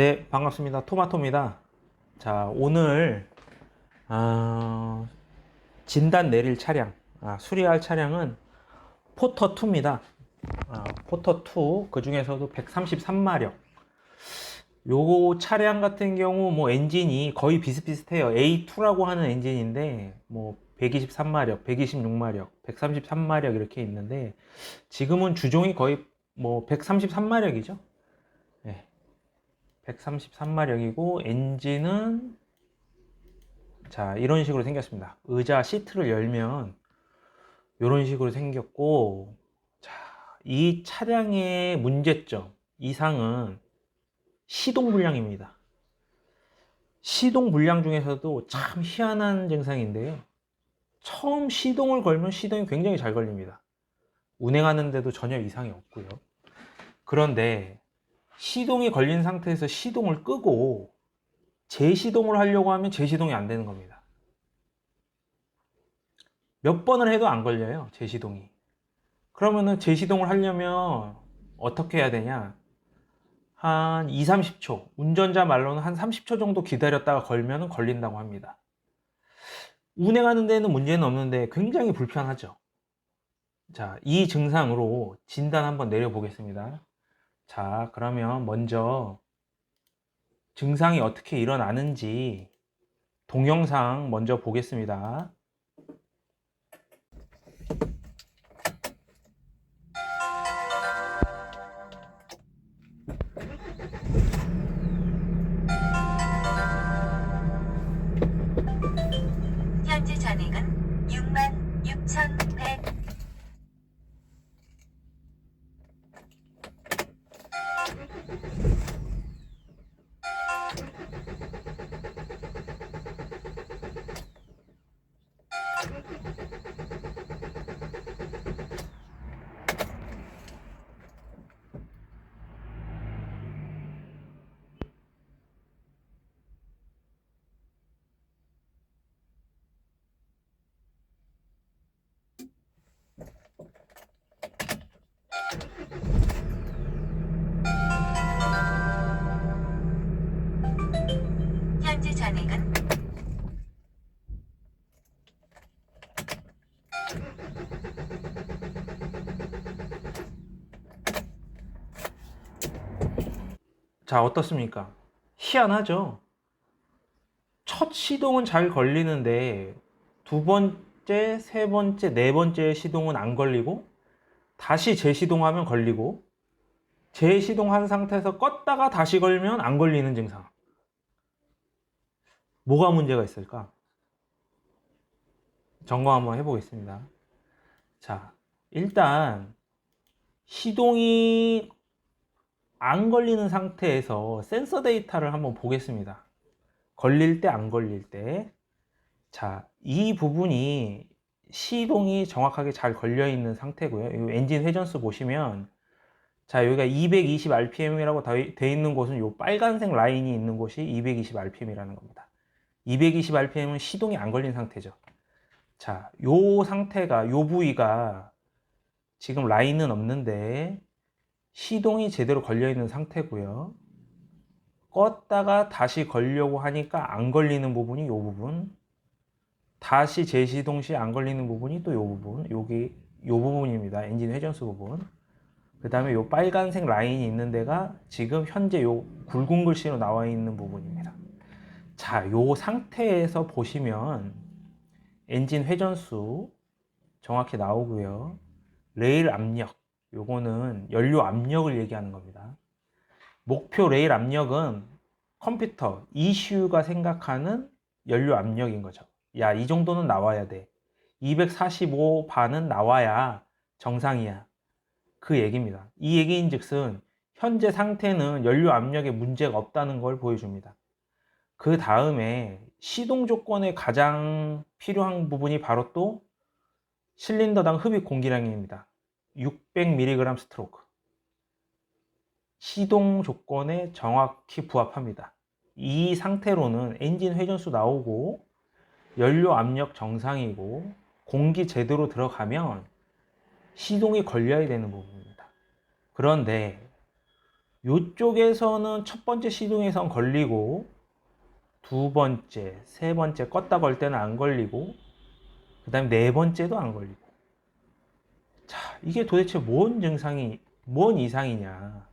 네, 반갑습니다. 토마토입니다. 자, 오늘 아, 진단 내릴 차량, 아, 수리할 차량은 포터2입니다. 아, 포터2, 그 중에서도 133마력. 요 차량 같은 경우 뭐 엔진이 거의 비슷비슷해요. A2라고 하는 엔진인데 뭐 123마력, 126마력, 133마력 이렇게 있는데 지금은 주종이 거의 뭐 133마력이죠. 네. 133마력이고 엔진은 자 이런 식으로 생겼습니다. 의자 시트를 열면 이런 식으로 생겼고 자 이 차량의 문제점 이상은 시동 불량입니다. 시동 불량 중에서도 참 희한한 증상인데요. 처음 시동을 걸면 시동이 굉장히 잘 걸립니다. 운행하는데도 전혀 이상이 없고요. 그런데 시동이 걸린 상태에서 시동을 끄고 재시동을 하려고 하면 재시동이 안 되는 겁니다. 몇 번을 해도 안 걸려요, 재시동이. 그러면은 재시동을 하려면 어떻게 해야 되냐? 한 2, 30초. 운전자 말로는 한 30초 정도 기다렸다가 걸면은 걸린다고 합니다. 운행하는 데는 문제는 없는데 굉장히 불편하죠. 자, 이 증상으로 진단 한번 내려보겠습니다. 자, 그러면 먼저 증상이 어떻게 일어나는지 동영상 먼저 보겠습니다. 현재 잔액은 6만 6,100현 재 잔액은 자, 어떻습니까? 희한하죠? 첫 시동은 잘 걸리는데 두 번째, 세 번째, 네 번째 시동은 안 걸리고 다시 재시동하면 걸리고 재시동한 상태에서 껐다가 다시 걸면 안 걸리는 증상. 뭐가 문제가 있을까? 점검 한번 해보겠습니다. 자, 일단 시동이 안 걸리는 상태에서 센서 데이터를 한번 보겠습니다. 걸릴 때, 안 걸릴 때. 자, 이 부분이 시동이 정확하게 잘 걸려 있는 상태고요. 이 엔진 회전수 보시면 자, 여기가 220rpm이라고 되어 있는 곳은 이 빨간색 라인이 있는 곳이 220rpm이라는 겁니다. 220rpm은 시동이 안 걸린 상태죠. 자, 요 상태가, 요 부위가 지금 라인은 없는데 시동이 제대로 걸려 있는 상태고요. 껐다가 다시 걸려고 하니까 안 걸리는 부분이 이 부분. 다시 재시동 시 안 걸리는 부분이 또이 부분. 여기 이 부분입니다. 엔진 회전수 부분. 그 다음에 이 빨간색 라인이 있는 데가 지금 현재 이 굵은 글씨로 나와 있는 부분입니다. 자, 이 상태에서 보시면 엔진 회전수 정확히 나오고요. 레일 압력. 요거는 연료 압력을 얘기하는 겁니다. 목표 레일 압력은 컴퓨터 ECU가 생각하는 연료 압력인 거죠. 야, 이 정도는 나와야 돼. 245바는 나와야 정상이야. 그 얘기입니다. 이 얘기인 즉슨 현재 상태는 연료 압력에 문제가 없다는 걸 보여줍니다. 그 다음에 시동 조건에 가장 필요한 부분이 바로 또 실린더당 흡입 공기량입니다. 600mg 스트로크. 시동 조건에 정확히 부합합니다. 이 상태로는 엔진 회전수 나오고 연료 압력 정상이고 공기 제대로 들어가면 시동이 걸려야 되는 부분입니다. 그런데 요쪽에서는 첫 번째 시동에선 걸리고 두 번째, 세 번째 껐다 걸 때는 안 걸리고 그 다음에 네 번째도 안 걸리고 자, 이게 도대체 뭔 증상이 뭔 이상이냐?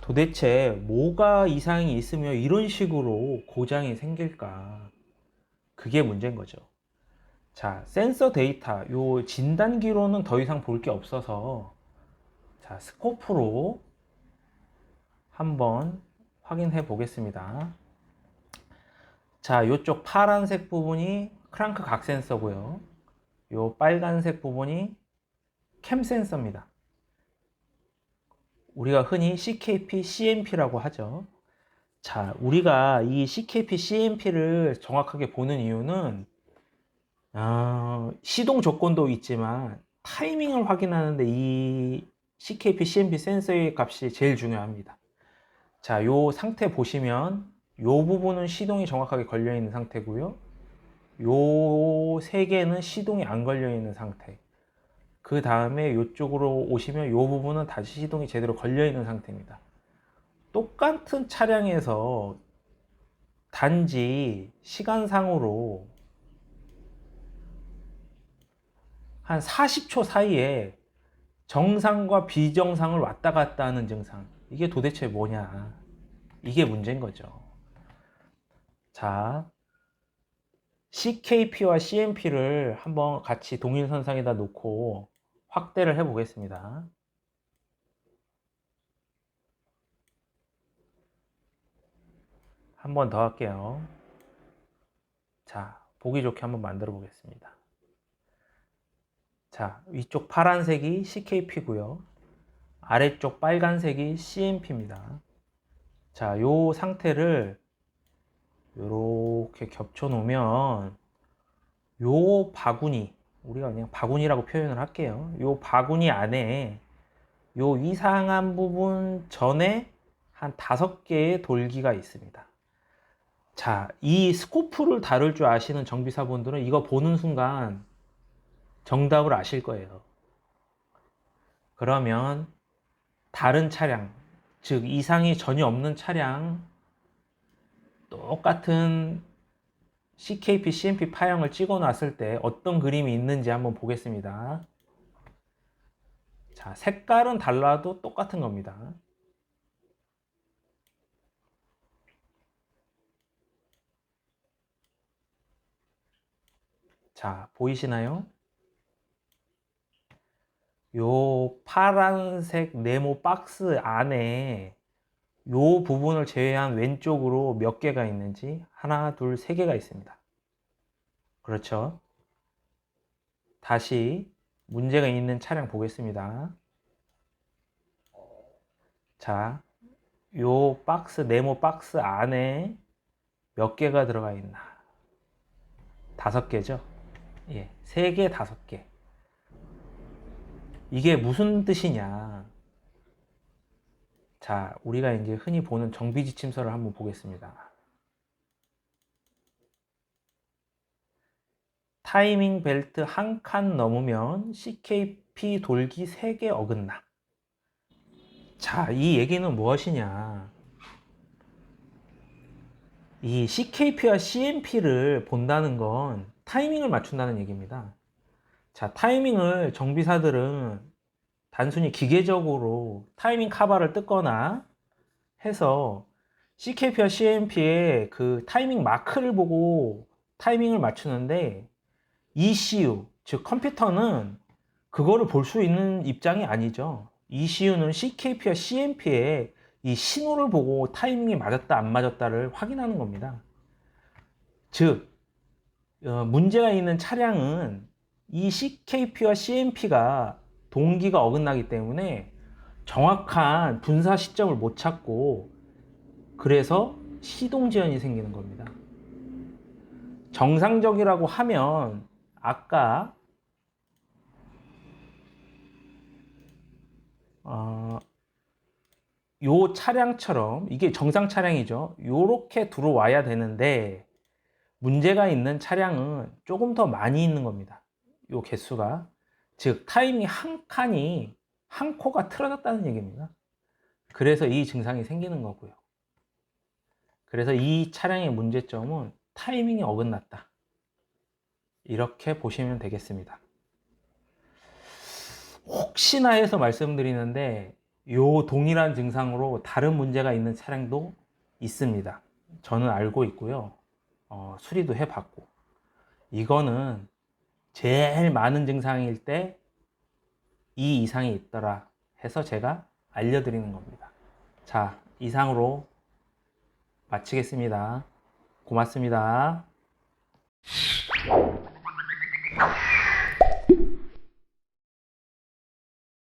도대체 뭐가 이상이 있으며 이런 식으로 고장이 생길까? 그게 문제인 거죠. 자, 센서 데이터, 요 진단기로는 더 이상 볼 게 없어서, 자, 스코프로 한번 확인해 보겠습니다. 자, 요쪽 파란색 부분이 크랑크 각 센서고요. 요 빨간색 부분이 캠 센서입니다. 우리가 흔히 CKP, CMP라고 하죠. 자, 우리가 이 CKP, CMP를 정확하게 보는 이유는 어, 시동 조건도 있지만 타이밍을 확인하는데 이 CKP, CMP 센서의 값이 제일 중요합니다. 자, 요 상태 보시면 요 부분은 시동이 정확하게 걸려 있는 상태고요. 요 세 개는 시동이 안 걸려 있는 상태. 그 다음에 이쪽으로 오시면 이 부분은 다시 시동이 제대로 걸려 있는 상태입니다. 똑같은 차량에서 단지 시간상으로 한 40초 사이에 정상과 비정상을 왔다 갔다 하는 증상. 이게 도대체 뭐냐. 이게 문제인 거죠. 자, CKP와 CMP를 한번 같이 동일선상에다 놓고 확대를 해 보겠습니다. 한 번 더 할게요. 자, 보기 좋게 한번 만들어 보겠습니다. 자, 위쪽 파란색이 CKP고요. 아래쪽 빨간색이 CMP입니다. 자, 요 상태를 이렇게 겹쳐 놓으면 요 바구니 우리가 그냥 바구니라고 표현을 할게요. 요 바구니 안에 요 이상한 부분 전에 한 다섯 개의 돌기가 있습니다. 자, 이 스코프를 다룰 줄 아시는 정비사분들은 이거 보는 순간 정답을 아실 거예요. 그러면 다른 차량, 즉 이상이 전혀 없는 차량 똑같은 CKP, CMP 파형을 찍어 놨을 때 어떤 그림이 있는지 한번 보겠습니다. 자, 색깔은 달라도 똑같은 겁니다. 자, 보이시나요? 요 파란색 네모 박스 안에 요 부분을 제외한 왼쪽으로 몇 개가 있는지 하나, 둘, 세 개가 있습니다. 그렇죠? 다시 문제가 있는 차량 보겠습니다. 자, 요 박스, 네모 박스 안에 몇 개가 들어가 있나? 다섯 개죠? 예, 세 개, 다섯 개. 이게 무슨 뜻이냐? 자, 우리가 이제 흔히 보는 정비 지침서를 한번 보겠습니다. 타이밍 벨트 한 칸 넘으면 CKP 돌기 3개 어긋나. 자, 이 얘기는 무엇이냐? 이 CKP와 CMP를 본다는 건 타이밍을 맞춘다는 얘기입니다. 자, 타이밍을 정비사들은 단순히 기계적으로 타이밍 카바를 뜯거나 해서 CKP와 CMP의 그 타이밍 마크를 보고 타이밍을 맞추는데 ECU, 즉 컴퓨터는 그거를 볼 수 있는 입장이 아니죠. ECU는 CKP와 CMP의 이 신호를 보고 타이밍이 맞았다 안 맞았다를 확인하는 겁니다. 즉 어, 문제가 있는 차량은 이 CKP와 CMP가 동기가 어긋나기 때문에 정확한 분사 시점을 못 찾고 그래서 시동 제한이 생기는 겁니다. 정상적이라고 하면 아까 어, 요 차량처럼 이게 정상 차량이죠. 요렇게 들어와야 되는데 문제가 있는 차량은 조금 더 많이 있는 겁니다. 요 개수가 즉 타이밍 한 칸이 한 코가 틀어졌다는 얘기입니다. 그래서 이 증상이 생기는 거고요. 그래서 이 차량의 문제점은 타이밍이 어긋났다. 이렇게 보시면 되겠습니다. 혹시나 해서 말씀드리는데 요 동일한 증상으로 다른 문제가 있는 차량도 있습니다. 저는 알고 있고요. 어, 수리도 해봤고 이거는 제일 많은 증상일 때 이 이상이 있더라 해서 제가 알려드리는 겁니다. 자, 이상으로 마치겠습니다. 고맙습니다.